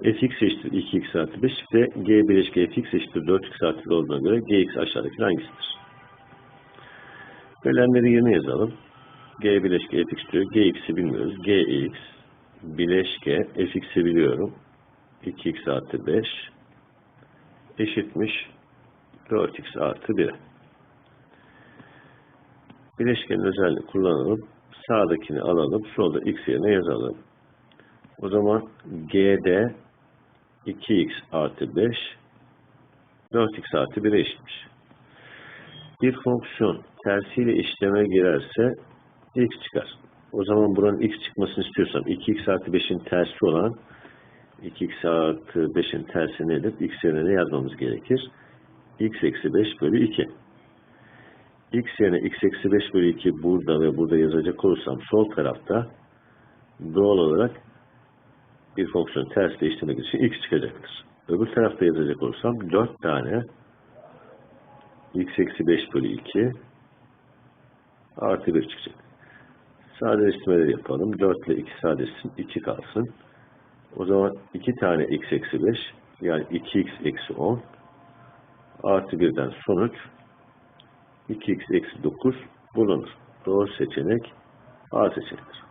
fx eşittir 2x artı 5 ve g bileşke fx eşittir 4x artı 1 olduğuna göre gx aşağıdaki hangisidir? Verilenleri yerine yazalım. g bileşke fx diyor. gx'i bilmiyoruz. gx bileşke fx'i biliyorum. 2x artı 5 eşitmiş 4x artı 1. Bileşkenin özelliğini kullanalım. Sağdakini alalım. Solda x yerine yazalım. O zaman g'de 2x artı 5 4x artı 1'e eşitmiş. Bir fonksiyon tersiyle işleme girerse x çıkar. O zaman buranın x çıkmasını istiyorsam 2x artı 5'in tersi olan 2x artı 5'in tersi nedir? x yerine ne yazmamız gerekir? x eksi 5 bölü 2. x yerine x eksi 5 bölü 2 burada ve burada yazacak olursam sol tarafta doğal olarak bir fonksiyon ters değiştirmek için x çıkacaktır. Öbür tarafta yazacak olursam 4 tane x eksi 5 bölü 2 artı 1 çıkacak. Sadeleştirmeleri yapalım. 4 ile 2 sadeleşsin. 2 kalsın. O zaman 2 tane x eksi 5 yani 2x eksi 10 artı 1'den sonuç 2x eksi 9 bulunur. Doğru seçenek A seçeneğidir.